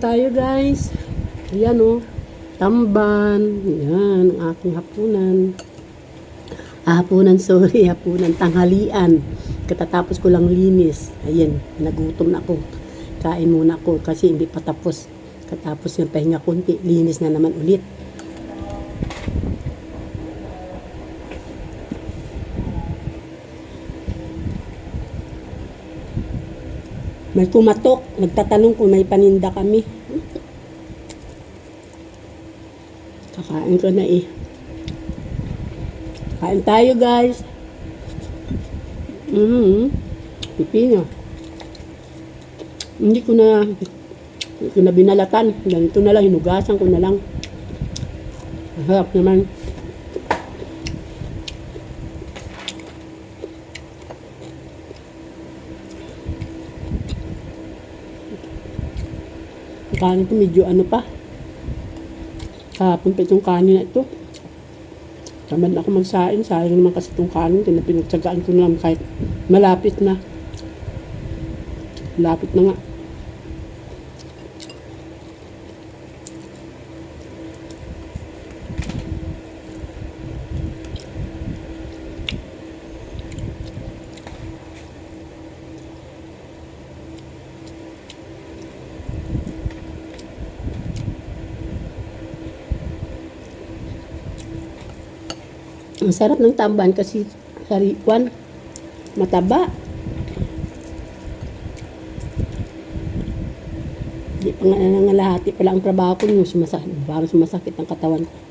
tayo guys. Ayan o. Tamban. Ayan ang aking hapunan. Ah, hapunan, sorry. Hapunan. Tanghalian. Katatapos ko lang linis. Ayan. Nagutom na ako. Kain muna ako kasi hindi pa tapos. Katapos yung pahinga kunti. Linis na naman ulit. May kumatok. Nagtatanong kung may paninda kami. Kakain ko na eh. Kain tayo guys. Mm Pipino. Hindi ko na hindi ko na binalatan. Ganito na lang. Hinugasan ko na lang. Masarap naman. Kanin ko medyo ano pa. Kahapon pa itong kanin na ito. Tamad na ako magsain. Sayang naman kasi itong kanin. Kaya pinagtsagaan ko na lang kahit malapit na. Malapit na nga. Ang sarap ng tamban kasi sariwan. Mataba. Di pa nga nangangalahati pala ang trabaho ko yung sumasakit. Parang sumasakit ang katawan ko.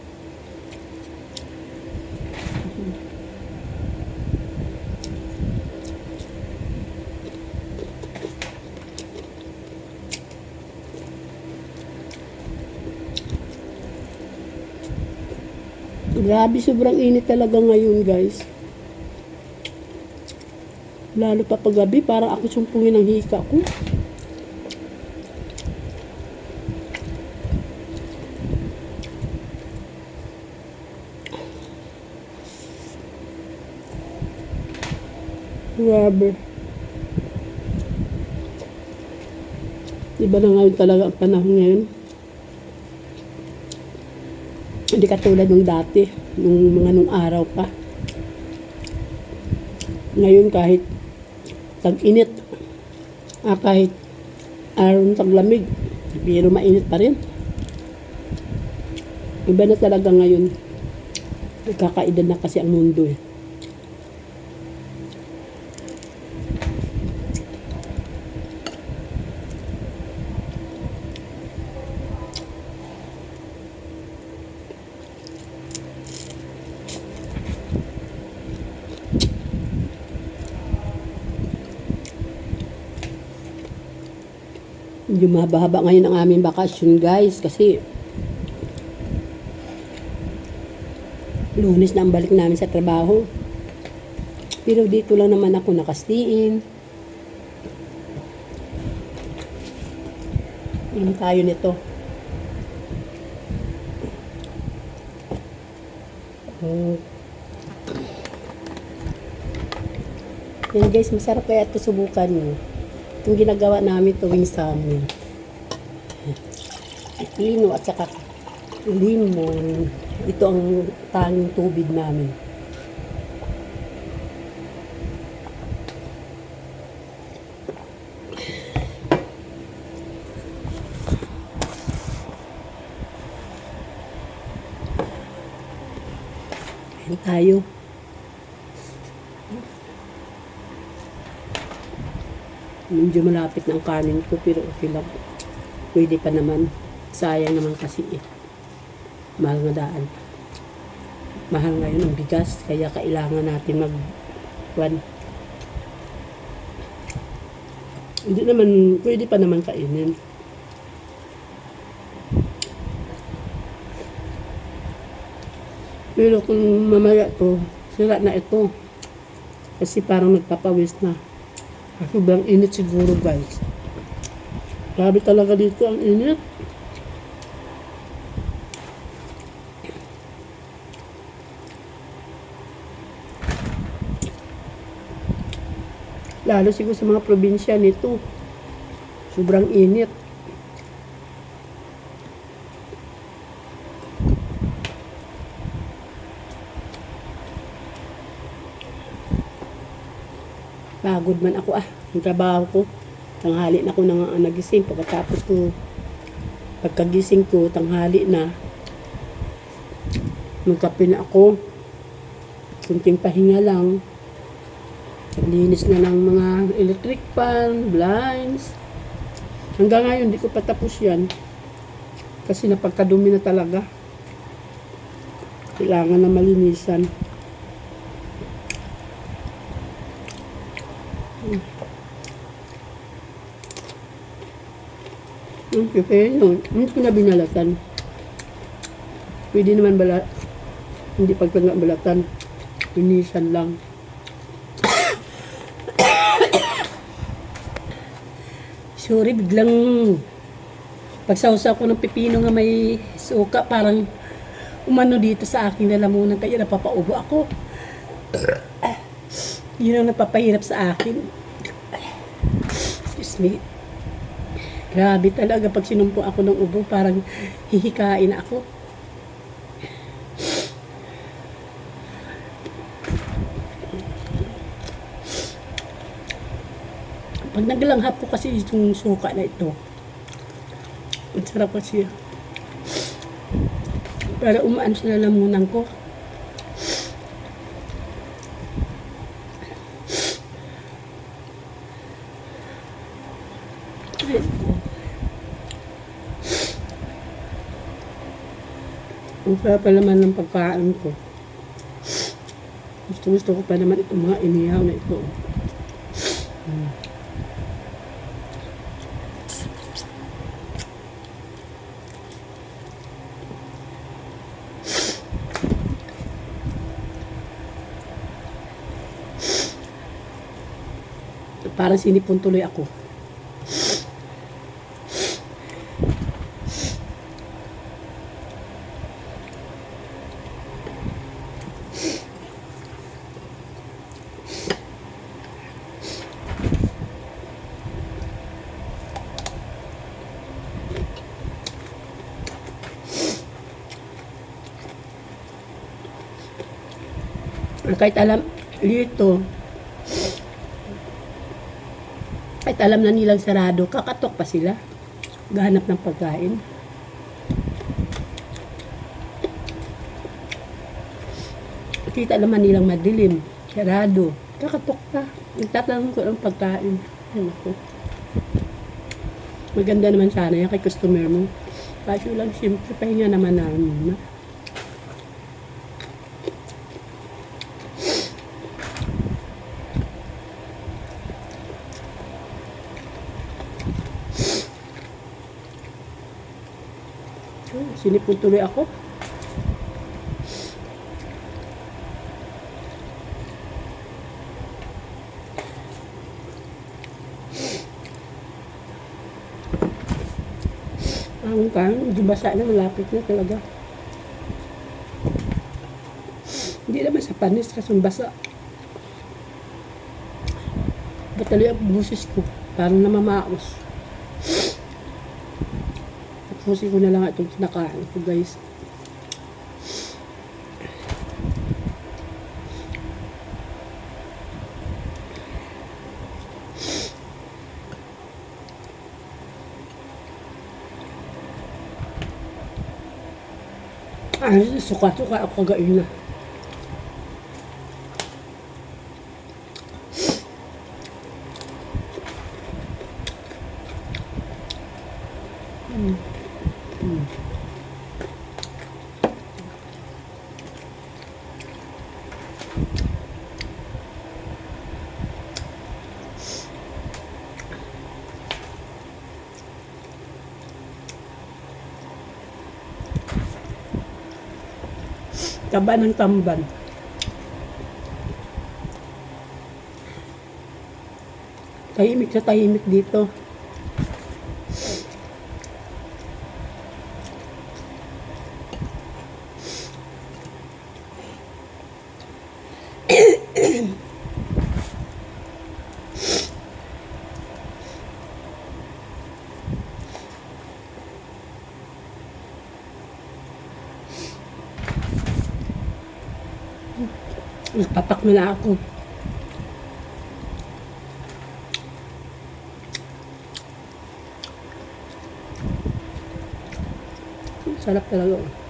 Grabe, sobrang init talaga ngayon, guys. Lalo pa pag gabi, parang ako sumpungin ng hika ko. Grabe. Iba na ngayon talaga ang panahon ngayon. Hindi katulad nung dati, nung mga nung araw pa. Ngayon kahit tag-init, ah, kahit araw ng taglamig, pero mainit pa rin. Iba na talaga ngayon. Nagkakaedad na kasi ang mundo eh. Medyo mahaba ngayon ang aming bakasyon guys kasi lunes na ang balik namin sa trabaho. Pero dito lang naman ako nakastiin. Inom tayo nito. Oh. Yan guys, masarap kaya ito subukan nyo. Itong ginagawa namin tuwing summer. Pipino at saka limon. Ito ang tanging tubig namin. Ayan tayo. Medyo malapit ang kanin ko pero okay lang. Pwede pa naman. Sayang naman kasi eh. Mahal na daan. Mahal ngayon ang bigas kaya kailangan natin mag kwan. Hindi naman, pwede pa naman kainin. Pero kung mamaya to, sira na ito. Kasi parang nagpapawis na. Sobrang init siguro guys. Grabe talaga dito ang init. Lalo siguro sa mga probinsya nito. Sobrang init. Pagod man ako ah. Ang trabaho ko. Tanghali na ako nang nagising. Pagkatapos ko, pagkagising ko, tanghali na. Magkape na ako. Kunting pahinga lang. Naglinis na ng mga electric fan, blinds. Hanggang ngayon, hindi ko pa tapos yan. Kasi napagkadumi na talaga. Kailangan na malinisan. Okay, kaya yun. Hindi ko na binalatan. Pwede naman bala, hindi pagpagbalatan. Linisan lang. Sorry, biglang pagsawsaw ko ng pipino nga may suka, parang umano dito sa aking lalamunan, kaya napapaubo ako. Yun ang napapahirap sa akin. Excuse me. Grabe talaga pag sinumpo ako ng ubo, parang hihikain ako. Pag naglanghap ko kasi itong suka na ito, ang sarap kasi. Para umaan sa lalamunan ko. Ang sarap naman ng pagkain ko. Gusto gusto ko pa naman itong mga inihaw na ito. Mm. Parang sinipon tuloy ako. Kahit alam, dito, kahit alam na nilang sarado, kakatok pa sila. Gahanap ng pagkain. Kita naman nilang madilim, sarado, kakatok pa. Nagtatanong ko ng pagkain. Ay, naku. Maganda naman sana yan kay customer mo. Kaso lang, siyempre, pahinga naman namin. Sinipon tuloy ako. Ang kan, di basa na, malapit na talaga. Hindi naman sa panis kasi basa. Batali ang busis ko. Parang namamaos. Tapusin ko na lang itong kinakain ko guys. Ay, suka-suka ako kagain na. Mm. Mm. Taba ng tamban. Tahimik sa tahimik dito. Nagpapak na ako. Sarap talaga. Oh.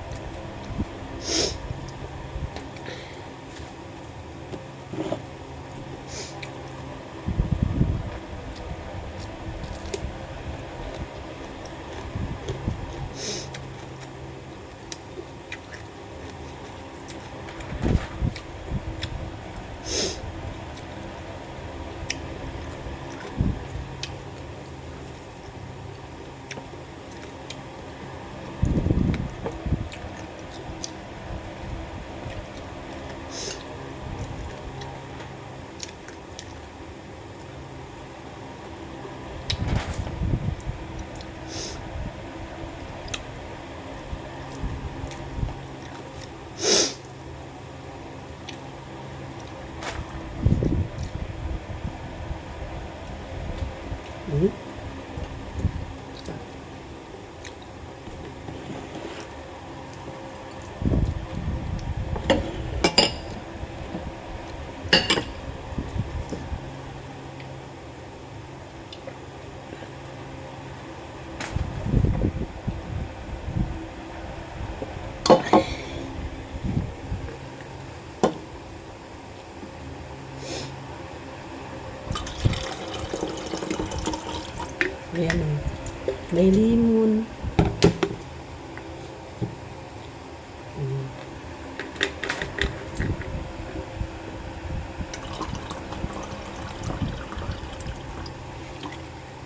May limon.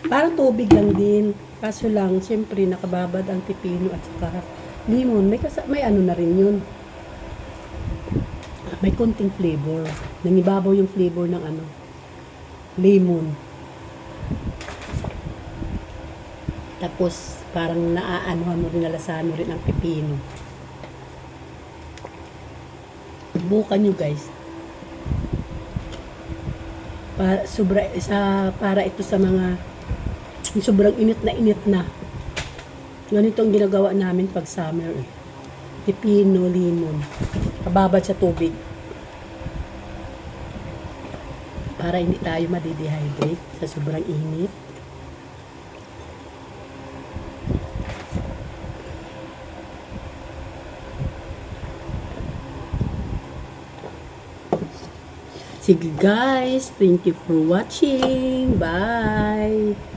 Parang tubig lang din. Kaso lang, siyempre, nakababad ang pipino at saka limon. May, kasa- may ano na rin yun. May konting flavor. Nangibabaw yung flavor ng ano, lemon. Tapos, parang naaanuhan mo rin, nalasahan mo rin ang pipino. Bukan nyo guys. Para, sobra, sa, para ito sa mga sobrang init na init na. Ganito ang ginagawa namin pag summer eh. Pipino, limon. Kababad sa tubig. Para hindi tayo madidehydrate sa sobrang init. Sige guys, thank you for watching. Bye!